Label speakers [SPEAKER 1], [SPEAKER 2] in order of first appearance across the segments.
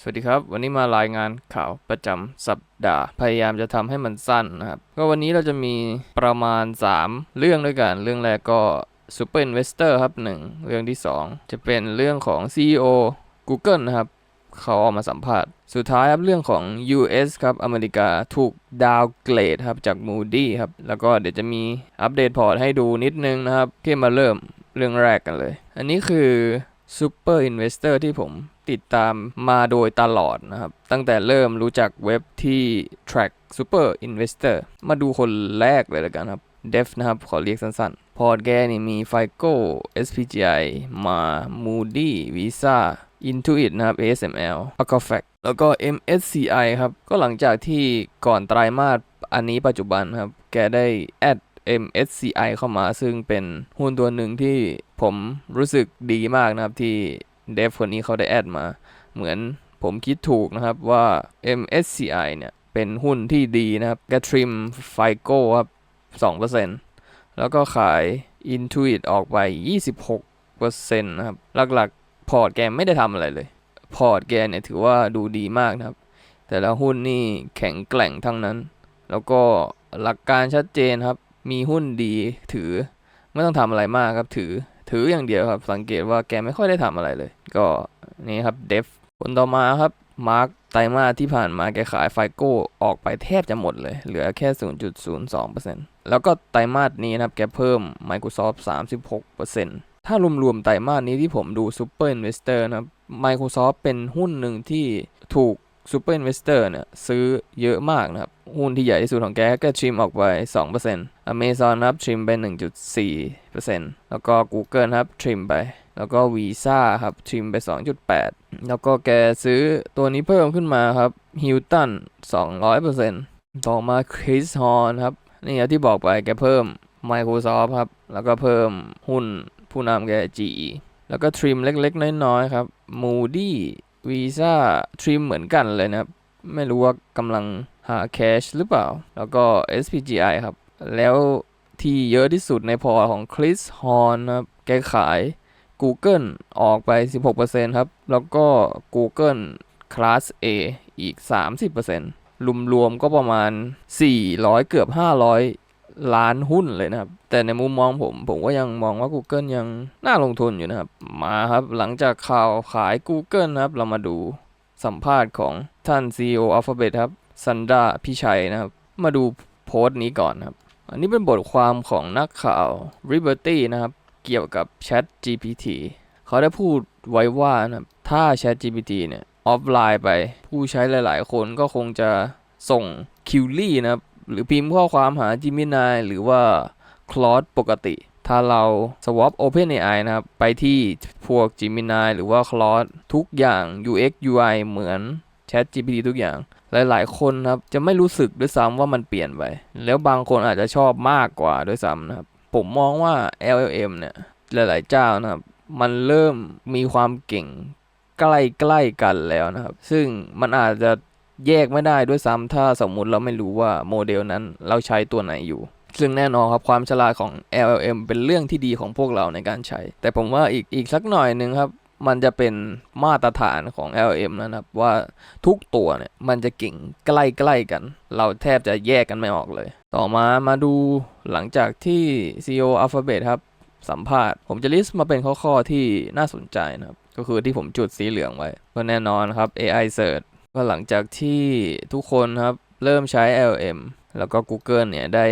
[SPEAKER 1] สวัสดีครับ วันนี้มารายงานข่าวประจำสัปดาห์ พยายามจะทำให้มันสั้นนะครับ ก็วันนี้เราจะมีประมาณ 3 เรื่องด้วยกัน เรื่องแรกก็ Super Investor ครับ 1 เรื่องที่ 2 จะเป็นเรื่องของ CEO Google นะครับ เขาออกมาสัมภาษณ์ สุดท้ายครับเรื่องของ US ครับ อเมริกาถูกดาวเกรดครับ จาก Moody ครับ แล้วก็เดี๋ยวจะมีอัปเดตพอร์ตให้ดูนิดนึงนะครับที่มาเริ่มเรื่องแรกกันเลย อันนี้คือ Super Investor ที่ผม ติดตามมาโดยตลอดนะครับ ตั้งแต่เริ่มรู้จักเว็บที่ track Super Investor มาดูคนแรกเลยแล้วกันครับ Def นะครับ ขอเรียกสั้นๆ พอร์ตแกนี่มี FICO SPGI มา Moody Visa Intuit นะครับ ASML a c o f a c แล้วก็ MSCI ครับ ก็หลังจากที่ก่อนไตรมาสอันนี้ปัจจุบันครับ แกได้แอด MSCI เข้ามาซึ่งเป็นหุ้นตัวหนึ่งที่ผมรู้สึกดีมากนะครับที่ เดฟคนนี้เขาได้แอดมา เหมือนผมคิดถูกนะครับว่า MSCI เนี่ย เป็นหุ้นที่ดีนะครับแกทริมไฟโก้ครับ 2%แล้วก็ขาย Intuit ออกไป 26%นะครับ หลักๆ พอร์ตแกไม่ได้ทำอะไรเลย พอร์ตแกเนี่ยถือว่าดูดีมากนะครับ แต่ละหุ้นนี่แข็งแกร่งทั้งนั้น แล้วก็หลักการชัดเจนครับ มีหุ้นดีถือ ไม่ต้องทำอะไรมากครับถือ ถืออย่างเดียวครับ สังเกตว่าแกไม่ค่อยได้ทำอะไรเลย ก็นี่ครับเดฟคนต่อมาครับมาร์คไตรมาสที่ผ่านมาแกขายไฟโก้ออกไปแทบจะหมดเลย เหลือแค่ 0.02%แล้วก็ไตรมาสนี้นะครับ แกเพิ่ม Microsoft 36%ถ้ารวมๆไตรมาสนี้ที่ผมดู Super Investor นะครับ Microsoft เป็นหุ้นหนึ่งที่ถูก Super Investor เนี่ยซื้อเยอะมากนะครับ หุ้นที่ใหญ่ที่สุดของแกก็ทริมออกไป 2% Amazon นะครับทริมไป 1.4%แล้วก็ Google ครับทริมไป แล้วก็ Visa ครับทริมไป 2.8 แล้วก็แกซื้อตัวนี้เพิ่มขึ้นมาครับ Hilton 200%ต่อมา Chris Horn ครับ นี่ที่บอกไปแกเพิ่ม Microsoft ครับ แล้วก็เพิ่มหุ้นผู้นำแก GE แล้วก็ทริมเล็กๆ น้อยๆ ครับ Moody Visa ทริมเหมือนกันเลยนะครับ ไม่รู้ว่ากำลังหาแคชหรือเปล่า แล้วก็ SPGI ครับ แล้วที่เยอะที่สุดในพอของ Chris Horn นครับ แกขาย Google ออกไป 16%ครับ แล้วก็ Google Class A อีก 30%รวมๆก็ประมาณ 400 เกือบ 500 ล้านหุ้นเลยนะครับ แต่ในมุมมองผม ผมก็ยังมองว่า Google ยังน่าลงทุนอยู่นะครับ มาครับ หลังจากข่าวขาย Google นะครับ เรามาดูสัมภาษณ์ของท่าน CEO Alphabet ครับซันดาพิชัยนะครับ มาดูโพสต์นี้ก่อนนะครับ อันนี้เป็นบทความของนักข่าว Liberty นะครับ เกี่ยวกับ Chat GPT เขาได้พูดไว้ว่านะครับ ถ้า Chat GPT เนี่ยออฟไลน์ไป ผู้ใช้หลาย ๆ คนก็คงจะส่งคิวลี่นะครับ หรือพิมพ์ข้อความหา Gemini หรือว่า Claude ปกติ ถ้าเรา swap OpenAI นะครับ ไปที่พวก Gemini หรือว่า Claude ทุกอย่าง UX UI เหมือน Chat GPT ทุกอย่าง หลาย ๆ คนนะครับ จะไม่รู้สึกด้วยซ้ำว่ามันเปลี่ยนไป แล้วบางคนอาจจะชอบมากกว่าด้วยซ้ำนะครับ ผมมองว่า LLM เนี่ย หลาย ๆ เจ้านะครับ มันเริ่มมีความเก่งใกล้ๆกันแล้วนะครับ ซึ่งมันอาจจะ แยกไม่ได้ด้วยซ้ำถ้าสมมุติเราไม่รู้ว่าโมเดลนั้นเราใช้ตัวไหนอยู่ ซึ่งแน่นอนครับความฉลาดของ LLM เป็นเรื่องที่ดีของพวกเราในการใช้ แต่ผมว่าอีกอีกสักหน่อยหนึ่งครับ มันจะเป็นมาตรฐานของ LLM นะครับ ว่าทุกตัวเนี่ยมันจะเก่งใกล้ๆกัน เราแทบจะแยกกันไม่ออกเลย ต่อมามาดูหลังจากที่ CEO Alphabet ครับสัมภาษณ์ ผมจะลิสต์มาเป็นข้อๆที่น่าสนใจนะครับ ก็คือที่ผมจุดสีเหลืองไว้ ก็แน่นอนครับ AI Search ก็หลังจากที่ทุกคนครับเริ่มใช้ LLM แล้วก็ Google เนี่ย ได้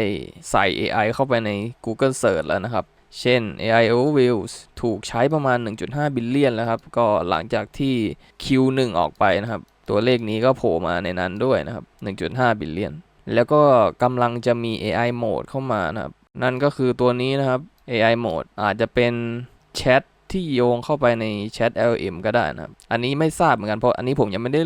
[SPEAKER 1] ใส่ AI เข้าไปใน Google Search แล้วนะครับ เช่น AI Overviews ถูกใช้ประมาณ 1.5 บิลเลียนแล้วครับ ก็หลังจากที่ Q1 ออกไปนะครับ ตัวเลขนี้ก็โผล่มาในนั้นด้วยนะครับ 1.5 บิลเลียน แล้วก็กำลังจะมี AI Mode เข้ามานะครับ นั่นก็คือตัวนี้นะครับ AI Mode อาจจะเป็นแชทที่โยงเข้าไปในแชท LM ก็ได้นะครับ อันนี้ไม่ทราบเหมือนกันเพราะอันนี้ผมยังไม่ได้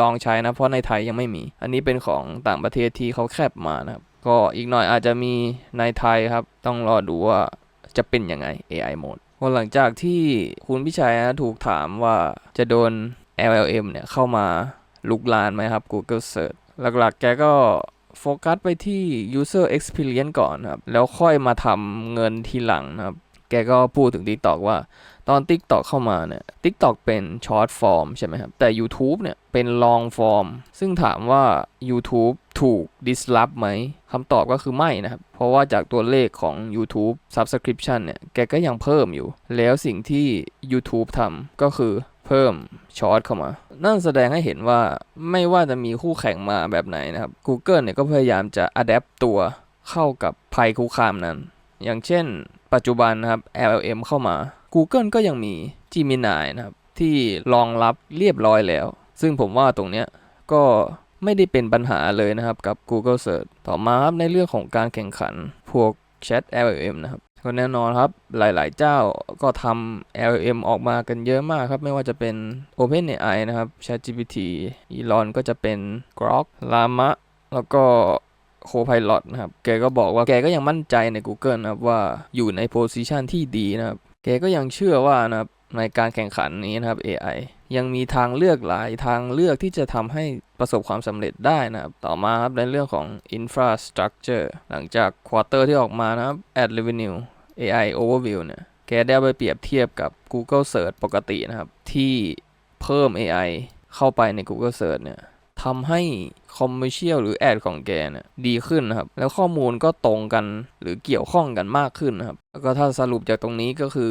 [SPEAKER 1] ลองใช้นะ เพราะในไทยยังไม่มี อันนี้เป็นของต่างประเทศที่เขาแคบมานะครับ ก็อีกหน่อยอาจจะมีในไทยครับ ต้องรอดูว่าจะเป็นยังไง AI Mode พอหลังจากที่คุณพิชัยนะถูกถามว่าจะโดน LLM เนี่ยเข้ามาลุกลานไหมครับ Google Search หลักๆ แกก็โฟกัสไปที่ user experience ก่อนครับ แล้วค่อยมาทำเงินทีหลังนะครับ แกก็พูดถึง TikTok ว่า ตอน TikTok เข้ามาเนี่ย TikTok เป็น Short Form ใช่ไหมครับ แต่ YouTube เนี่ยเป็น Long Form ซึ่งถามว่า YouTube ถูก disrupt ไหมคำตอบก็คือไม่นะครับ เพราะว่าจากตัวเลขของ YouTube Subscription เนี่ย แกก็ยังเพิ่มอยู่ แล้วสิ่งที่ YouTube ทำก็คือเพิ่มช็อตเข้ามา นั่นแสดงให้เห็นว่าไม่ว่าจะมีคู่แข่งมาแบบไหนนะครับ Google เนี่ยก็พยายามจะ adapt ตัวเข้ากับภัยคุกคามนั้น อย่างเช่น ปัจจุบันนะครับ LLM เข้ามา Google ก็ยังมี Gemini นะครับ ที่รองรับเรียบร้อยแล้ว ซึ่งผมว่าตรงเนี้ยก็ไม่ได้เป็นปัญหาเลยนะครับกับ Google Search ต่อมาครับในเรื่องของการแข่งขันพวก Chat LLM นะครับก็แน่นอนครับหลาย ๆ เจ้าก็ทำ LLM ออกมากันเยอะมากครับ ไม่ว่าจะเป็น OpenAI นะครับ ChatGPT Elon ก็จะเป็น Grok Llama แล้วก็ Copilot นะครับ แกก็บอกว่าแกก็ยังมั่นใจใน Google นะครับว่าอยู่ในโพซิชันที่ดีนะครับ แกก็ยังเชื่อว่านะครับในการแข่งขันนี้นะครับ AI ยังมีทางเลือกหลายทางเลือกที่จะทำให้ประสบความสำเร็จได้นะครับ ต่อมาครับในเรื่องของ infrastructure หลังจากควอเตอร์ที่ออกมานะครับ ad revenue AI overview เนี่ย แกได้ไปเปรียบเทียบกับ Google Search ปกตินะครับ ที่เพิ่ม AI เข้าไปใน Google Search เนี่ย ทำให้ commercial หรือ ad ของแกเนี่ยดีขึ้นนะครับ แล้วข้อมูลก็ตรงกันหรือเกี่ยวข้องกันมากขึ้นนะครับ แล้วก็ถ้าสรุปจากตรงนี้ก็คือ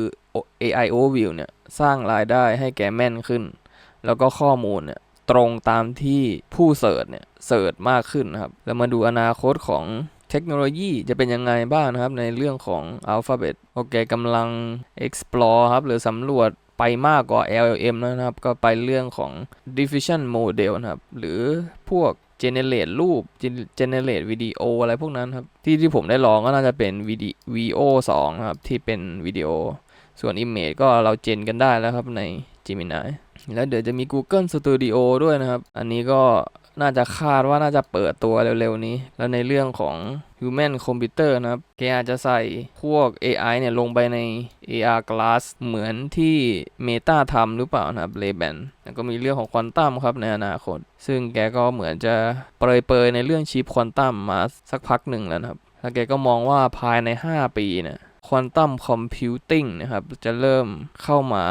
[SPEAKER 1] AI overview เนี่ยสร้างรายได้ให้แกแม่นขึ้น แล้วก็ข้อมูลเนี่ยตรงตามที่ผู้เสิร์ชเนี่ยเสิร์ชมากขึ้นนะครับ แล้วมาดูอนาคตของเทคโนโลยีจะเป็นยังไงบ้างนะครับในเรื่องของ Alphabet โอเคกำลัง explore ครับหรือสำรวจ ไปมากกว่า LLM แล้วนะครับ ก็ไปเรื่องของ diffusion model นะครับ หรือพวก generate รูป generate วิดีโออะไรพวกนั้นครับ ที่ที่ผมได้ลองก็น่าจะเป็น VO 2นะครับ ที่เป็นวิดีโอ ส่วน Image ก็เราเจนกันได้แล้วครับใน Gemini แล้วเดี๋ยวจะมี Google Studio ด้วยนะครับ อันนี้ก็น่าจะคาดว่าน่าจะเปิดตัวเร็วๆนี้ แล้วในเรื่องของ Human Computer นะครับแกอาจจะใส่พวก AI เนี่ยลงไปใน AR Glass เหมือนที่ Meta ทำหรือเปล่านะครับ Ray-Ban แล้วก็มีเรื่องของควอนตัมครับในอนาคต ซึ่งแกก็เหมือนจะเปรยๆในเรื่องชิปควอนตัมมาสักพักหนึ่งแล้วนะครับ แล้วแกก็มองว่าภายใน 5 ปีเนี่ยควอนตัมคอมพิวติ้งนะครับ จะเริ่มเข้ามา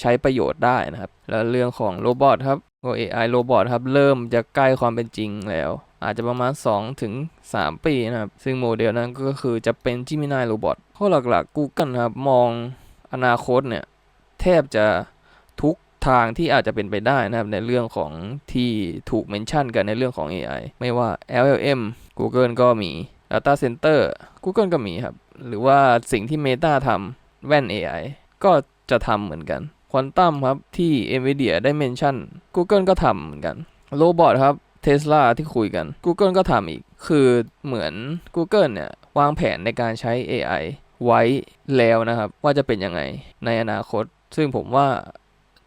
[SPEAKER 1] ใช้ประโยชน์ได้นะครับ แล้วเรื่องของโรบอทครับก็ AI โรบอทครับ เริ่มจะใกล้ความเป็นจริงแล้ว อาจจะประมาณ 2 ถึง 3 ปีนะครับ ซึ่งโมเดลนั้นก็คือจะเป็น Gemini Robot ข้อหลักๆ Google นะครับมองอนาคตเนี่ยแทบจะทุกทางที่อาจจะเป็นไปได้นะครับในเรื่องของที่ถูกเมนชั่นกันในเรื่องของ AI ไม่ว่า LLM Google ก็มี Data Center Google ก็มีครับ หรือว่าสิ่งที่ Meta ทำแว่น AI ก็จะทำเหมือนกันควอนตัมครับที่ NVIDIA ได้เมนชั่น Google ก็ทำเหมือนกันโรบอทครับ Tesla ที่คุยกัน Google ก็ทำอีก คือเหมือน Google เนี่ยวางแผนในการใช้ AI ไว้แล้วนะครับ ว่าจะเป็นยังไงในอนาคต ซึ่งผมว่า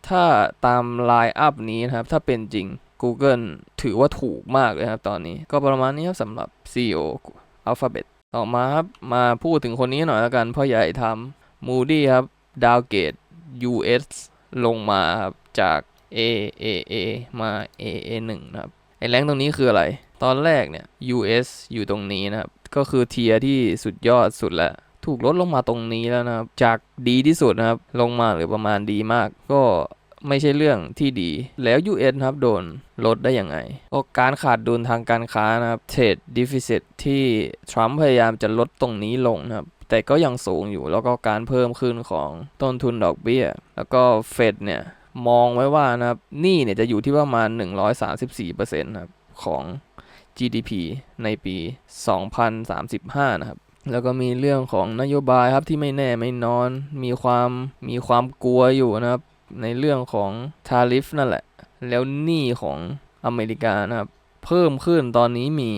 [SPEAKER 1] ถ้าตามไลน์อัพนี้นะครับ ถ้าเป็นจริง Google ถือว่าถูกมากเลยครับตอนนี้ ก็ประมาณนี้ครับสำหรับ CEO Alphabet ต่อมาครับมาพูดถึงคนนี้หน่อยแล้วกันพ่อใหญ่ทำ Moody ครับดาวเกต US ลงมาครับจาก AAA มา AA1 นะครับ ไอ้แรงตรงนี้คืออะไร ตอนแรกเนี่ย US อยู่ตรงนี้นะครับ ก็คือเทียที่สุดยอดสุดแล้ว ถูกลดลงมาตรงนี้แล้วนะครับ จากดีที่สุดนะครับ ลงมาเหรือประมาณดีมาก ก็ไม่ใช่เรื่องที่ดี แล้ว US ครับโดนลดได้ยังไงก็การขาดดุลทางการค้านะครับ Trade Deficit ที่ทรัมป์พยายามจะลดตรงนี้ลงนะครับ แต่ก็ยังสูงอยู่ แล้วก็การเพิ่มขึ้นของต้นทุนดอกเบี้ย แล้วก็เฟดเนี่ย มองไว้ว่านะครับหนี้เนี่ยจะอยู่ที่ประมาณ 134%นะครับของ GDP ในปี 2035 นะครับ แล้วก็มีเรื่องของนโยบายครับที่ไม่แน่ไม่นอน มีความมีความกลัวอยู่นะครับ ในเรื่องของทาริฟนั่นแหละ แล้วหนี้ของอเมริกานะครับ เพิ่มขึ้นตอนนี้มี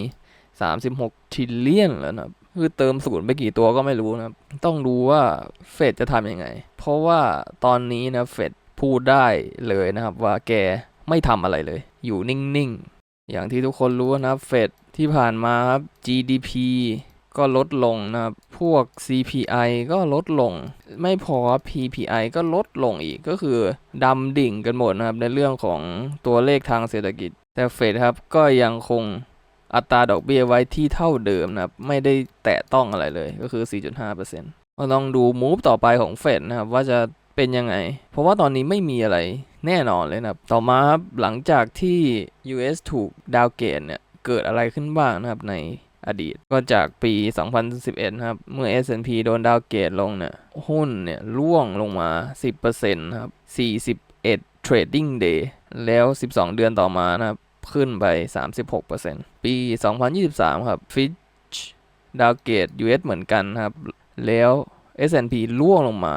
[SPEAKER 1] 36ทิลเลียนแล้วนะครับ คือเติมศูนย์ไปกี่ตัวก็ไม่รู้นะครับ ต้องดูว่าเฟดจะทำยังไง เพราะว่าตอนนี้นะเฟด พูดได้เลยนะครับ ว่าแกไม่ทำอะไรเลย อยู่นิ่งๆ อย่างที่ทุกคนรู้นะครับเฟดที่ผ่านมาครับ GDP ก็ลดลงนะครับ พวก CPI ก็ลดลง ไม่พอ PPI ก็ลดลงอีก ก็คือดำดิ่งกันหมดนะครับในเรื่องของตัวเลขทางเศรษฐกิจ แต่เฟดครับก็ยังคงอัตราดอกเบี้ยไว้ที่เท่าเดิมนะครับ ไม่ได้แตะต้องอะไรเลย ก็คือ 4.5%ก็ต้องดูมูฟต่อไปของเฟดนะครับ ว่าจะ เป็นยังไง เพราะว่าตอนนี้ไม่มีอะไรแน่นอนเลยนะครับ ต่อมาครับหลังจากที่ US ถูกดาวเกตเนี่ย เกิดอะไรขึ้นบ้างนะครับในอดีตก็จากปี 2011 นะครับ เมื่อ S&P โดนดาวเกตลงเนี่ย หุ้นเนี่ยร่วงลงมา 10%นะครับ 41 Trading Day แล้ว 12 เดือนต่อมานะครับ ขึ้นไป 36%ปี 2023 ครับ Fitch ดาวเกต US เหมือนกันครับ แล้ว S&P ร่วงลงมา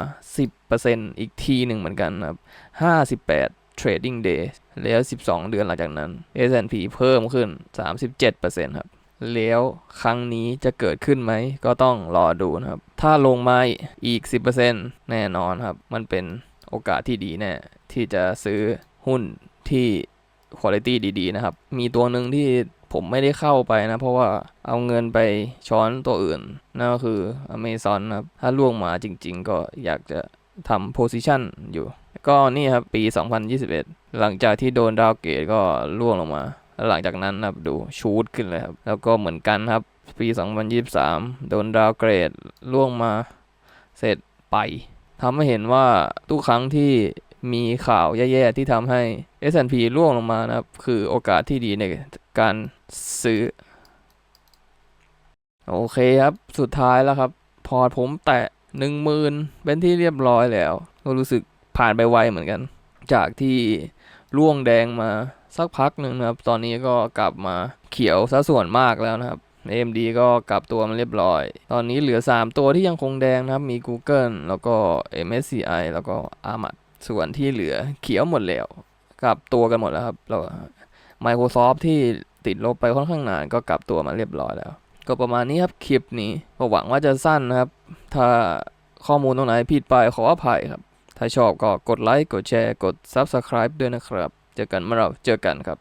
[SPEAKER 1] 10%อีกทีหนึ่งเหมือนกันครับ58 Trading Day แล้ว 12 เดือนหลังจากนั้น S&P เพิ่มขึ้น 37%ครับแล้วครั้งนี้จะเกิดขึ้นไหม ก็ต้องรอดูนะครับ ถ้าลงมาอีก 10%แน่นอนครับ มันเป็นโอกาสที่ดีแน่ที่จะซื้อหุ้นที่ Quality ดี ๆ นะครับ มีตัวหนึ่งที่ ผมไม่ได้เข้าไปนะ เพราะว่าเอาเงินไปช้อนตัวอื่นนั่นก็คือ Amazon นะครับ ถ้าล่วงมาจริง ๆ ก็อยากจะทำ position อยู่ ก็นี่ครับ ปี 2021 หลังจากที่โดนดาวเกตก็ล่วงลงมาแล้วหลังจากนั้นนะครับดูชูดขึ้นเลยครับ แล้วก็เหมือนกันครับ ปี 2023 โดนดาวเกรดล่วงมา เสร็จไปทำให้เห็นว่าทุกครั้งที่มีข่าวแย่ๆที่ทำให้ S&P ร่วงลงมานะครับ คือโอกาสที่ดีใน การซื้อ โอเคครับสุดท้ายแล้วครับ พอร์ตผมแตะหนึ่งมืนเป็นที่เรียบร้อยแล้ว ก็รู้สึกผ่านไปไวเหมือนกัน จากที่ร่วงแดงมาสักพักหนึ่งนะครับ ตอนนี้ก็กลับมาเขียวซะส่วนมากแล้วนะครับ AMD ก็กลับตัวมาเรียบร้อย ตอนนี้เหลือ 3 ตัวที่ยังคงแดงนะครับ มี Google แล้วก็ MSCI แล้วก็ ARMAD ส่วนที่เหลือเขียวหมดแล้ว กลับตัวกันหมดแล้วครับแล้ว Microsoft ที่ติดลบไปค่อนข้างนานก็กลับตัวมาเรียบร้อยแล้ว ก็ประมาณนี้ครับคลิปนี้ก็หวังว่าจะสั้นนะครับ ถ้าข้อมูลตรงไหนผิดไปขออภัยครับ ถ้าชอบก็กดไลค์กดแชร์กด Subscribe ด้วยนะครับ เจอกันเมื่อเราเจอกันครับ